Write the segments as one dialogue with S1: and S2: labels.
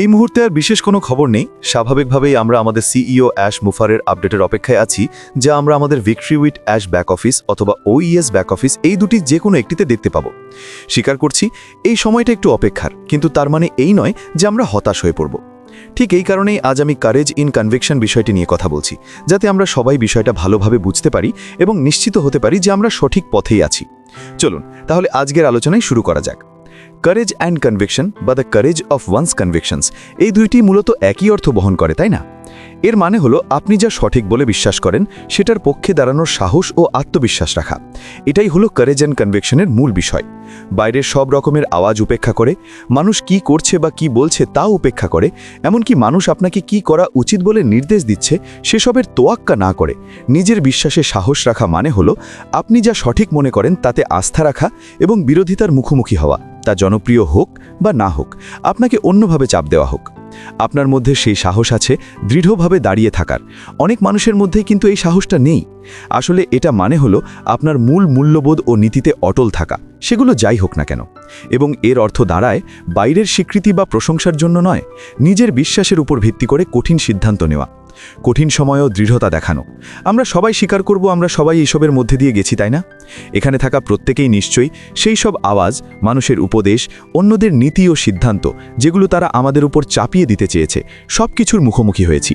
S1: এই মুহূর্তে আর বিশেষ কোনো খবর নেই। স্বাভাবিকভাবেই আমরা আমাদের সিইও অ্যাশ মুফারের আপডেটের অপেক্ষায় আছি, যা আমরা আমাদের victory with ash back office অথবা ওইএস ব্যাক অফিস এই দুটি যে কোনো একটিতে দেখতে পাবো। স্বীকার করছি, এই সময়টা একটু অপেক্ষার, কিন্তু তার মানে এই নয় যে আমরা হতাশ হয়ে পড়ব। ঠিক এই কারণেই আজ আমি কারেজ ইন কনভিকশন বিষয়টি নিয়ে কথা বলছি, যাতে আমরা সবাই বিষয়টা ভালোভাবে বুঝতে পারি এবং নিশ্চিত হতে পারি যে আমরা সঠিক পথেই আছি। চলুন, তাহলে আজকের আলোচনায় শুরু করা যাক। কারেজ অ্যান্ড কনভিকশন বা the courage of one's convictions এই দুইটি মূলত একই অর্থ বহন করে, তাই না? এর মানে হলো, আপনি যা সঠিক বলে বিশ্বাস করেন, সেটার পক্ষে দাঁড়ানোর সাহস ও আত্মবিশ্বাস রাখা। এটাই হলো কারেজ অ্যান্ড কনভিকশনের মূল বিষয়। বাইরের সব রকমের আওয়াজ উপেক্ষা করে, মানুষ কি করছে বা কি বলছে তা উপেক্ষা করে, এমনকি মানুষ আপনাকে কি করা উচিত বলে নির্দেশ দিচ্ছে, সেসবের তোয়াক্কা না করে। নিজের বিশ্বাসে সাহস রাখা মানে হলো, আপনি যা সঠিক মনে করেন তাতে আস্থা রাখা এবং বিরোধিতার মুখোমুখি হওয়া। তা জনপ্রিয় হোক বা না হোক, আপনাকে অন্যভাবে চাপ দেওয়া হোক। আপনার মধ্যে সেই সাহস আছে দৃঢ়ভাবে দাঁড়িয়ে থাকার। অনেক মানুষের মধ্যে কিন্তু এই সাহসটা নেই। আসলে এটা মানে হলো আপনার মূল মূল্যবোধ ও নীতিতে অটল থাকা। সেগুলো যাই হোক না কেন। এবং এর অর্থ দাঁড়ায়, বাইরের স্বীকৃতি বা প্রশংসার জন্য নয়, নিজের বিশ্বাসের উপর ভিত্তি করে কঠিন সিদ্ধান্ত নেওয়া। কঠিন সময়েও দৃঢ়তা দেখানো। আমরা সবাই স্বীকার করব, আমরা সবাই এইসবের মধ্যে দিয়ে গেছি, তাই না? এখানে থাকা প্রত্যেকেই নিশ্চয়ই সেই সব আওয়াজ, মানুষের উপদেশ, অন্যদের নীতি ও সিদ্ধান্ত, যেগুলো তারা আমাদের উপর চাপিয়ে দিতে চেয়েছে, সব কিছুর মুখোমুখি হয়েছি।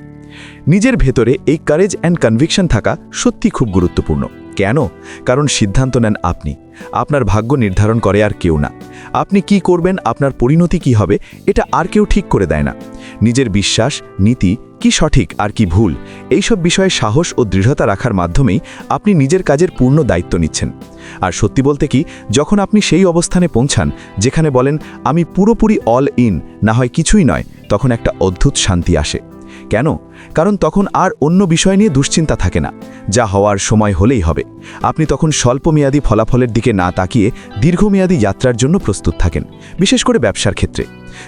S1: নিজের ভেতরে এই কারেজ অ্যান্ড কনভিকশন থাকা সত্যি খুব গুরুত্বপূর্ণ। কেন? কারণ সিদ্ধান্ত নেন আপনি। আপনার ভাগ্য নির্ধারণ করে আর কেউ না। আপনি কি করবেন? আপনার পরিণতি কি হবে? এটা আর কেউ ঠিক করে দেয় না। নিজের বিশ্বাস, নীতি, কি সঠিক আর কি ভুল, এইসব বিষয়ে সাহস ও দৃঢ়তা রাখার মাধ্যমেই আপনি নিজের কাজের পূর্ণ দায়িত্ব নিচ্ছেন। আর সত্যি বলতে কি, যখন আপনি সেই অবস্থানে পৌঁছান, যেখানে বলেন, আমি পুরোপুরি অল ইন না হয় কিছুই নয়, তখন একটা অদ্ভুত শান্তি আসে। কেন? কারণ তখন আর অন্য বিষয় নিয়ে দুশ্চিন্তা থাকে না। যা হওয়ার সময় হলেই হবে। আপনি তখন স্বল্পমেয়াদী ফলাফলের দিকে না তাকিয়ে দীর্ঘমেয়াদী যাত্রার জন্য প্রস্তুত থাকেন, বিশেষ করে ব্যবসার ক্ষেত্রে।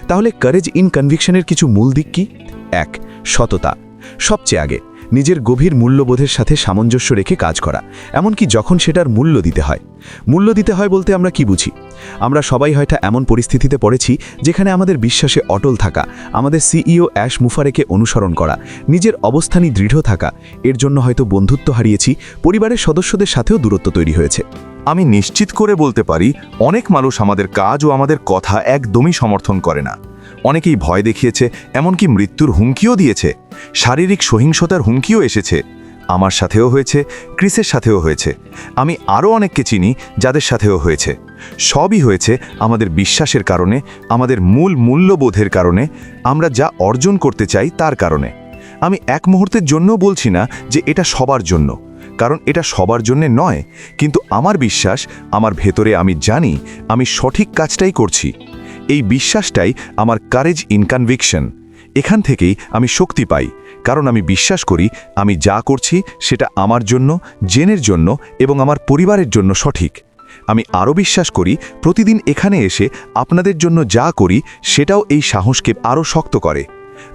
S1: তাহলে কারেজ ইন কনভিকশনের কিছু মূল দিক কি? এক, সততা। সবচেয়ে আগে নিজের গভীর মূল্যবোধের সাথে সামঞ্জস্য রেখে কাজ করা, এমনকি যখন সেটার মূল্য দিতে হয়। মূল্য দিতে হয় বলতে আমরা কি বুঝি? আমরা সবাই হয়তো এমন পরিস্থিতিতে পড়েছি যেখানে আমাদের বিশ্বাসে অটল থাকা, আমাদের সিইও অ্যাশ মুফারেকে অনুসরণ করা, নিজের অবস্থানই দৃঢ় থাকা, এর জন্য হয়তো বন্ধুত্ব হারিয়েছি, পরিবারের সদস্যদের সাথেও দূরত্ব তৈরি হয়েছে।
S2: আমি নিশ্চিত করে বলতে পারি, অনেক মানুষ আমাদের কাজ ও আমাদের কথা একদমই সমর্থন করে না। অনেকেই ভয় দেখিয়েছে, এমনকি মৃত্যুর হুমকিও দিয়েছে। শারীরিক সহিংসতার হুমকিও এসেছে। আমার সাথেও হয়েছে, ক্রিসের সাথেও হয়েছে। আমি আরও অনেককে চিনি যাদের সাথেও হয়েছে। সবই হয়েছে আমাদের বিশ্বাসের কারণে, আমাদের মূল মূল্যবোধের কারণে, আমরা যা অর্জন করতে চাই তার কারণে। আমি এক মুহূর্তের জন্য বলছি না যে এটা সবার জন্য, কারণ এটা সবার জন্যে নয়, কিন্তু আমার বিশ্বাস, আমার ভেতরে আমি জানি, আমি সঠিক কাজটাই করছি। এই বিশ্বাসটাই আমার কারেজ ইনকানভিকশন এখান থেকেই আমি শক্তি পাই, কারণ আমি বিশ্বাস করি আমি যা করছি সেটা আমার জন্য, জেনের জন্য এবং আমার পরিবারের জন্য সঠিক। আমি আরও বিশ্বাস করি প্রতিদিন এখানে এসে আপনাদের জন্য যা করি সেটাও এই সাহসকে আরও শক্ত করে।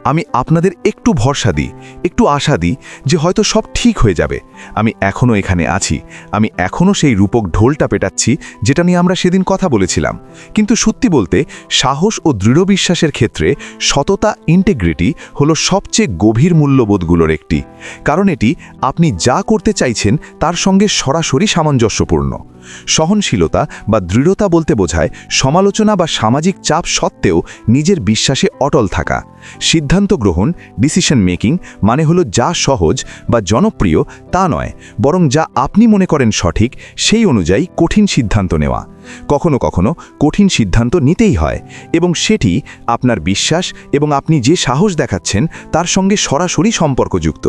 S2: আমি আপনাদের একটু ভরসা দিই, একটু আশা দিই যে হয়তো সব ঠিক হয়ে যাবে। আমি এখনও এখানে আছি, আমি এখনও সেই রূপক ঢোলটা পেটাচ্ছি যেটা নিয়ে আমরা সেদিন কথা বলেছিলাম। কিন্তু সত্যি বলতে, সাহস ও দৃঢ় বিশ্বাসের ক্ষেত্রে সততা ইন্টেগ্রিটি হলো সবচেয়ে গভীর মূল্যবোধগুলোর একটি। কারণ এটি আপনি যা করতে চাইছেন তার সঙ্গে সরাসরি সামঞ্জস্যপূর্ণ। সহনশীলতা বা দৃঢ়তা বলতে বোঝায় সমালোচনা বা সামাজিক চাপ সত্ত্বেও নিজের বিশ্বাসে অটল থাকা। সিদ্ধান্ত গ্রহণ ডিসিশন মেকিং মানে হলো যা সহজ বা জনপ্রিয় তা নয়, বরং যা আপনি মনে করেন সঠিক সেই অনুযায়ী কঠিন সিদ্ধান্ত নেওয়া। কখনো কখনো কঠিন সিদ্ধান্ত নিতেই হয় এবং সেটি আপনার বিশ্বাস এবং আপনি যে সাহস দেখাচ্ছেন তার সঙ্গে সরাসরি সম্পর্কযুক্ত।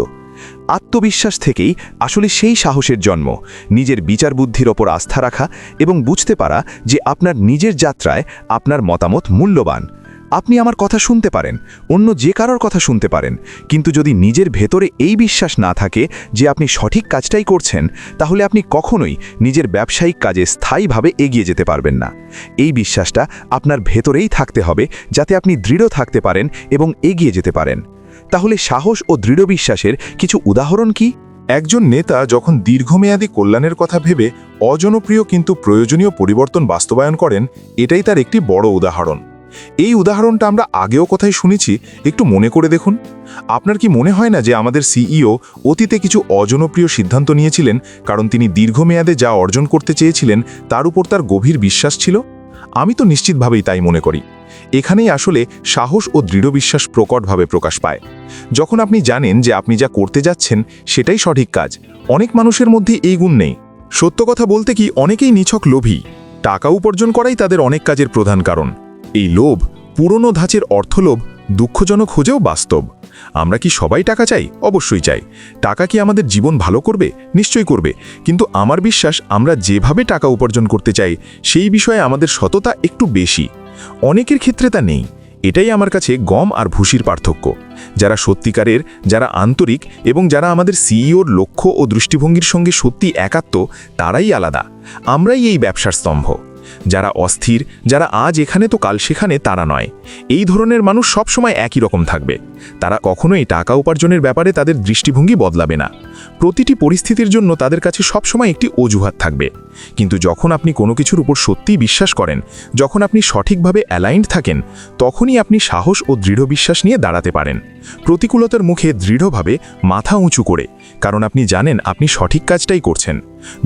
S2: আত্মবিশ্বাস থেকেই আসলে সেই সাহসের জন্ম, নিজের বিচার বুদ্ধির ওপর আস্থা রাখা এবং বুঝতে পারা যে আপনার নিজের যাত্রায় আপনার মতামত মূল্যবান। আপনি আমার কথা শুনতে পারেন, অন্য যে কারোর কথা শুনতে পারেন, কিন্তু যদি নিজের ভেতরে এই বিশ্বাস না থাকে যে আপনি সঠিক কাজটাই করছেন, তাহলে আপনি কখনোই নিজের ব্যবসায়িক কাজে স্থায়ীভাবে এগিয়ে যেতে পারবেন না। এই বিশ্বাসটা আপনার ভেতরেই থাকতে হবে যাতে আপনি দৃঢ় থাকতে পারেন এবং এগিয়ে যেতে পারেন। তাহলে সাহস ও দৃঢ় বিশ্বাসের কিছু উদাহরণ কি?
S3: একজন নেতা যখন দীর্ঘমেয়াদী কল্যাণের কথা ভেবে অজনপ্রিয় কিন্তু প্রয়োজনীয় পরিবর্তন বাস্তবায়ন করেন, এটাই তার একটি বড় উদাহরণ। এই উদাহরণটা আমরা আগেও কোথায় শুনেছি, একটু মনে করে দেখুন। আপনার কি মনে হয় না যে আমাদের সিইও অতীতে কিছু অজনপ্রিয় সিদ্ধান্ত নিয়েছিলেন, কারণ তিনি দীর্ঘমেয়াদে যা অর্জন করতে চেয়েছিলেন, তার উপর তার গভীর বিশ্বাস ছিল? আমি তো নিশ্চিতভাবেই তাই মনে করি। এখানেই আসলে সাহস ও দৃঢ় বিশ্বাস প্রকটভাবে প্রকাশ পায়। যখন আপনি জানেন যে আপনি যা করতে যাচ্ছেন, সেটাই সঠিক কাজ, অনেক মানুষের মধ্যে এই গুণ নেই। সত্য কথা বলতে কি, অনেকেই নিছক লোভী। টাকা উপার্জন করাই তাদের অনেক কাজের প্রধান কারণ। এই লোভ, পুরনো ধাঁচের অর্থলোভ দুঃখজনক হলেও বাস্তব। আমরা কি সবাই টাকা চাই? অবশ্যই চাই। টাকা কি আমাদের জীবন ভালো করবে? নিশ্চয়ই করবে। কিন্তু আমার বিশ্বাস, আমরা যেভাবে টাকা উপার্জন করতে চাই, সেই বিষয়ে আমাদের সততা একটু বেশি। অনেকের ক্ষেত্রে তা নেই। এটাই আমার কাছে গম আর ভুসির পার্থক্য। যারা সত্যিকারের, যারা আন্তরিক এবং যারা আমাদের সিইওর লক্ষ্য ও দৃষ্টিভঙ্গির সঙ্গে সত্যি একাত্ম, তারাই আলাদা। আমরাই এই ব্যবসার স্তম্ভ। যারা অস্থির, যারা আজ এখানে তো কাল সেখানে, তারা নয়। এই ধরনের মানুষ সবসময় একই রকম থাকবে। তারা কখনোই টাকা উপার্জনের ব্যাপারে তাদের দৃষ্টিভঙ্গি বদলাবে না। প্রতিটি পরিস্থিতির জন্য তাদের কাছে সবসময় একটি অজুহাত থাকবে। কিন্তু যখন আপনি কোনো কিছুর উপর সত্যিই বিশ্বাস করেন, যখন আপনি সঠিকভাবে অ্যালাইন্ড থাকেন, তখনই আপনি সাহস ও দৃঢ় বিশ্বাস নিয়ে দাঁড়াতে পারেন। প্রতিকূলতার মুখে দৃঢ়ভাবে মাথা উঁচু করে, কারণ আপনি জানেন আপনি সঠিক কাজটাই করছেন।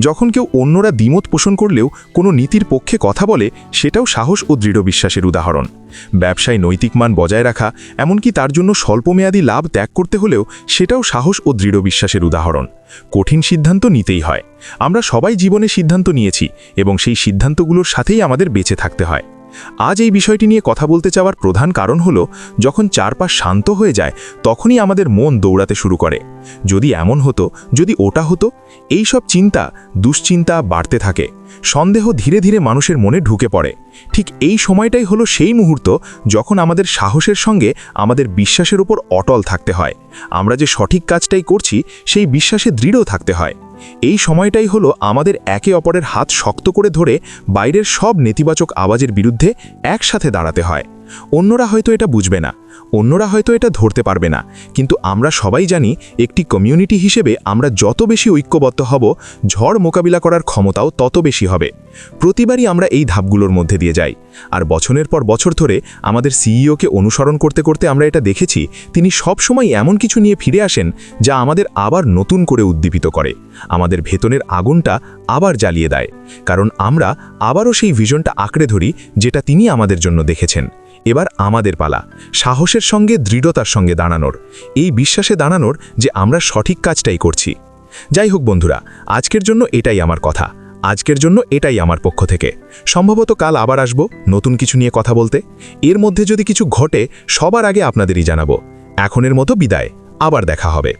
S3: যখন কেউ অন্যরা দ্বিমত পোষণ করলেও কোনো নীতির পক্ষে কথা বলে, সেটাও সাহস ও দৃঢ় বিশ্বাসের উদাহরণ। ব্যবসায় নৈতিক মান বজায় রাখা, এমনকি তার জন্য স্বল্পমেয়াদী লাভ ত্যাগ করতে হলেও সেটাও সাহস ও দৃঢ় বিশ্বাসের উদাহরণ। কঠিন সিদ্ধান্ত নিতেই হয়। আমরা সবাই জীবনে সিদ্ধান্ত নিয়েছি এবং সেই সিদ্ধান্তগুলোর সাথেই আমাদের বেঁচে থাকতে হয়। আজ এই বিষয়টি নিয়ে কথা বলতে চাওয়ার প্রধান কারণ হল, যখন চারপাশ শান্ত হয়ে যায়, তখনই আমাদের মন দৌড়াতে শুরু করে। যদি এমন হতো, যদি ওটা হতো, এই সব চিন্তা, দুশ্চিন্তা বাড়তে থাকে। সন্দেহ ধীরে ধীরে মানুষের মনে ঢুকে পড়ে। ঠিক এই সময়টাই হলো সেই মুহূর্ত যখন আমাদের সাহসের সঙ্গে আমাদের বিশ্বাসের উপর অটল থাকতে হয়। আমরা যে সঠিক কাজটাই করছি, সেই বিশ্বাসে দৃঢ় থাকতে হয়। এই সময়টাই হলো আমাদের একে অপরের হাত শক্ত করে ধরে বাইরের সব নেতিবাচক আওয়াজের বিরুদ্ধে একসাথে দাঁড়াতে হয়। অন্যরা হয়তো এটা বুঝবে না। অন্যরা হয়তো এটা ধরতে পারবে না। কিন্তু আমরা সবাই জানি একটি কমিউনিটি হিসেবে আমরা যত বেশি ঐক্যবদ্ধ হব, ঝড় মোকাবিলা করার ক্ষমতাও তত বেশি হবে। প্রতিবারই আমরা এই ধাপগুলোর মধ্যে দিয়ে যাই। আর বছরের পর বছর ধরে আমাদের সিইওকে অনুসরণ করতে করতে আমরা এটা দেখেছি, তিনি সব সময় এমন কিছু নিয়ে ফিরে আসেন যা আমাদের আবার নতুন করে উদ্দীপিত করে। আমাদের ভেতনের আগুনটা আবার জ্বালিয়ে দেয়, কারণ আমরা আবারও সেই ভিশনটা আঁকড়ে ধরি যেটা তিনি আমাদের জন্য দেখেছেন। এবার আমাদের পালা, সাহসের সঙ্গে দৃঢ়তার সঙ্গে দাঁড়ানোর, এই বিশ্বাসে দাঁড়ানোর যে আমরা সঠিক কাজটাই করছি। যাই হোক বন্ধুরা, আজকের জন্য এটাই আমার কথা। আজকের জন্য এটাই আমার পক্ষ থেকে। সম্ভবত কাল আবার আসব নতুন কিছু নিয়ে কথা বলতে। এর মধ্যে যদি কিছু ঘটে, সবার আগে আপনাদেরই জানাব। এখনের মতো বিদায়। আবার দেখা হবে।